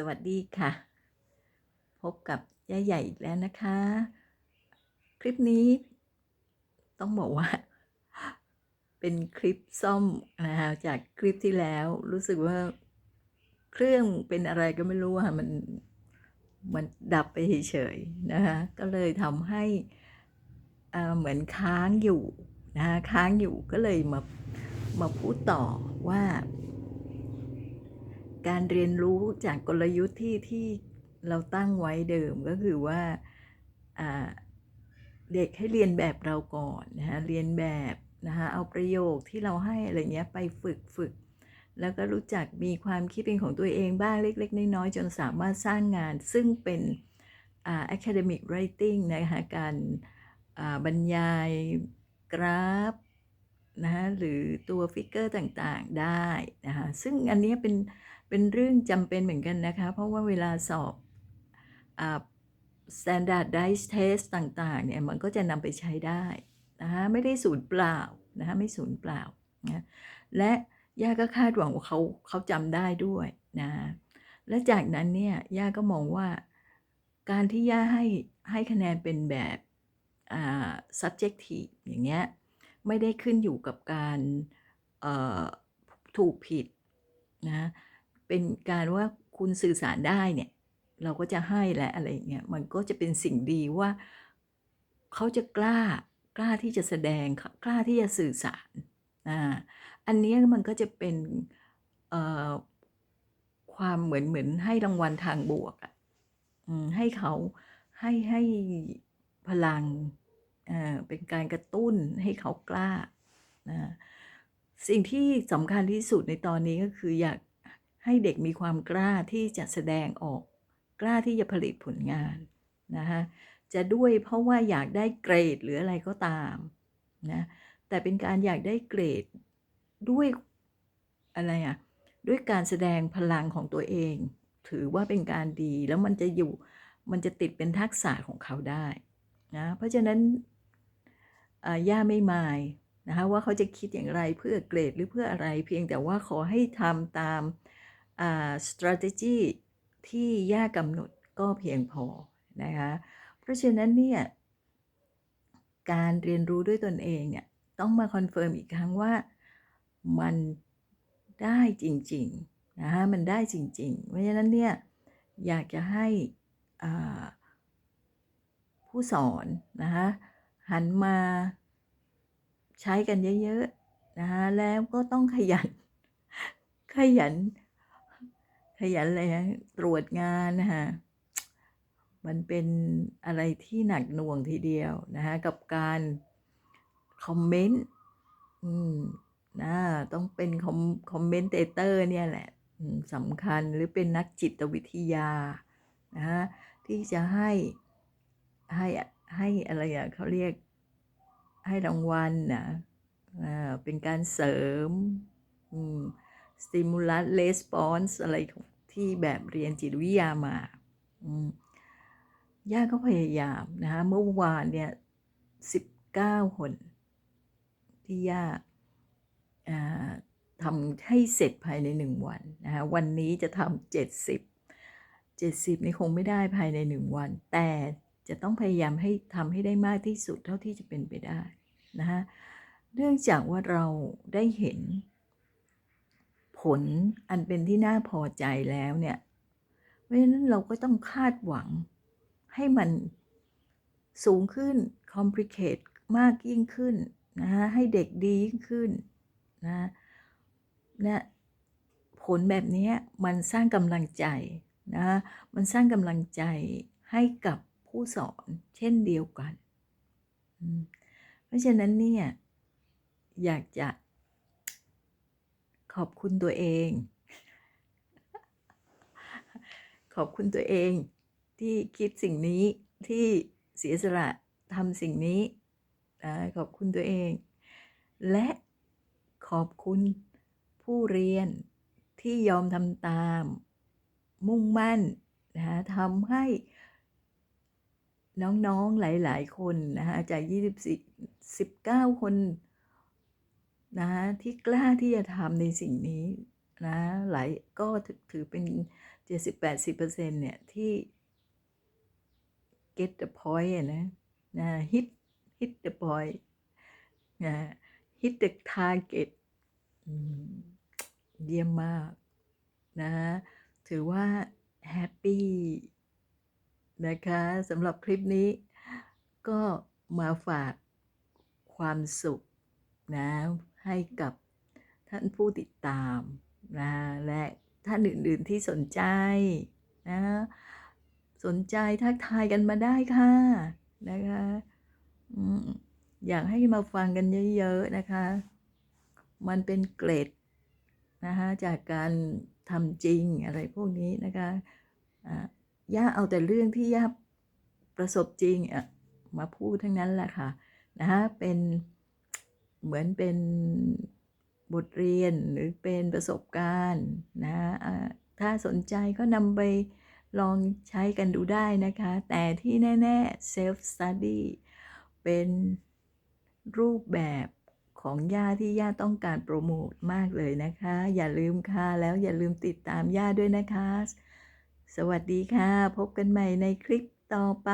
สวัสดีค่ะ พบกับย่าใหญ่อีกแล้วนะคะ คลิปนี้ ต้องบอกว่า เป็นคลิปซ่อมนะคะจากคลิปที่แล้วรู้สึกว่าเครื่องเป็นอะไรก็ไม่รู้ค่ะมันมันดับไปเฉยๆนะคะก็เลยทำให้อ่าเหมือนค้างอยู่นะคะค้างอยู่ก็เลยมามาพูดต่อว่า การเรียนรู้จากกลยุทธ์ที่ที่เราตั้งไว้เดิมก็คือว่าเด็กให้เรียนแบบเราก่อนนะคะเรียนแบบนะคะเอาประโยคที่เราให้อะไรเงี้ยไปฝึกฝึก แล้วก็รู้จักมีความคิดเป็นของตัวเองบ้างเล็ก ๆ น้อยๆจนสามารถสร้างงาน ซึ่งเป็น academic writing นะคะการบรรยายกราฟนะคะหรือตัวฟิกเกอร์ต่างๆได้นะคะซึ่งอันนี้เป็น เป็นเรื่องจำเป็นเหมือนกันนะคะ เพราะว่าเวลาสอบอ standardized test ต่างๆเนี่ยมันก็จะนำไปใช้ได้นะคะไม่ได้สูญเปล่านะคะไม่สูญเปล่านะและย่าก็คาดหวังว่าเขาเขาจำได้ด้วยนะและจากนั้นเนี่ยย่าก็มองว่าการที่ย่าให้ให้คะแนนเป็นแบบอ่า subjective อย่างเงี้ยไม่ได้ขึ้นอยู่กับการเอ่อถูกผิดนะ เป็นการว่าคุณสื่อสารได้เนี่ย เราก็จะให้และอะไรเงี้ยมันก็จะเป็นสิ่งดีว่าเขาจะกล้ากล้าที่จะแสดงกล้าที่จะสื่อสารอ่าอันนี้มันก็จะเป็นเอ่อความเหมือนเหมือนให้รางวัลทางบวกอะให้เขาให้ให้พลังอ่าเป็นการกระตุ้นให้เขากล้า สิ่งที่สำคัญที่สุดในตอนนี้ก็คืออยาก ให้เด็กมีความกล้าที่จะแสดงออก กล้าที่จะผลิตผลงานนะคะจะด้วยเพราะว่าอยากได้เกรดหรืออะไรก็ตามนะแต่เป็นการอยากได้เกรดด้วยอะไรอะ่ะด้วยการแสดงพลังของตัวเอง ถือว่าเป็นการดีแล้วมันจะอยู่มันจะติดเป็นทักษะของเขาได้นะเพราะฉะนั้นย่าไม่มายนะคะว่าเขาจะคิดอย่างไรเพื่อเกรดหรือเพื่ออะไร เพียงแต่ว่าขอให้ทำตาม strategy ที่ย่ากำหนดก็เพียงพอนะคะเพราะฉะนั้นเนี่ยการเรียนรู้ด้วยตนเองเนี่ยต้องมาคอนเฟิร์มอีกครั้งว่ามันได้จริงๆนะคะมันได้จริงๆ เพราะฉะนั้นเนี่ยอยากจะให้ผู้สอนนะคะหันมาใช้กันเยอะๆนะคะแล้วก็ต้องขยันขยัน ขยันเลยฮะตรวจงานนะคะมันเป็นอะไรที่หนักหน่วงทีเดียวนะคะกับการคอมเมนต์อืมนะต้องเป็นคอมคอมเมนเตเตอร์เนี่ยแหละสำคัญหรือเป็นนักจิตวิทยานะฮะที่จะให้ให้ให้อะไรอะเขาเรียกให้รางวัลนะเป็นการเสริม stimulus response อะไรที่แบบเรียนจิตวิทยามาย่าก็พยายามนะคะเมื่อวานเนี่ยสิบเก้าคน ที่ย่าทำให้เสร็จภายในหนึ่งวันนะคะวันนี้จะทำเจ็ดสิบเจ็ดสิบนี่คงไม่ได้ภายในหนึ่งวัน แต่จะต้องพยายามให้ทำให้ได้มากที่สุดเท่าที่จะเป็นไปได้นะคะเนื่องจากว่าเราได้เห็น ลอันเป็นที่น่าพอใจแล้วเนี่ยเพราะฉะนั้นเราก็ต้องคาดหวังให้มันสูงขึ้น complicate มากยิ่งขึ้นนะฮะให้เด็กดียิ่งขึ้นนะนะผลแบบนี้มันสร้างกำลังใจนะมันสร้างกำลังใจให้กับผู้สอนเช่นเดียวกัน เพราะฉะนั้นเนี่ยอยากจะ ขอบคุณตัวเอง ขอบคุณตัวเอง ที่คิดสิ่งนี้ที่เสียสละทำสิ่งนี้ขอบคุณตัวเอง และขอบคุณผู้เรียนที่ยอมทำตาม มุ่งมั่นนะทำให้น้องๆหลาย ๆ คนนะคะจาก 24 19 คน นะที่กล้าที่จะทำในสิ่งนี้นะหลายก็ถือเป็น 70-80%เนี่ยที่ get the point นะนะ hit hit the point นะ hit the target เยี่ยมมากนะคะถือว่าแฮปปีนะคะสำหรับคลิปนี้ ก็มาฝากความสุขนะ ให้กับท่านผู้ติดตามนะและท่านอื่นๆที่สนใจนะสนใจทักทายกันมาได้ค่ะนะคะอยากให้มาฟังกันเยอะๆนะคะ มันเป็นเกรดนะคะจากการทำจริงอะไรพวกนี้นะคะย่าเอาแต่เรื่องที่ย่าประสบจริงมาพูดทั้งนั้นแหละค่ะนะคะเป็น เหมือนเป็นบทเรียนหรือเป็นประสบการณ์นะถ้าสนใจก็นำไปลองใช้กันดูได้นะคะ แต่ที่แน่ ๆ self study เป็นรูปแบบของย่าที่ย่าต้องการโพรโมตมากเลยนะคะ อย่าลืมค่ะ แล้วอย่าลืมติดตามย่าด้วยนะคะ สวัสดีค่ะ พบกันใหม่ในคลิปต่อไป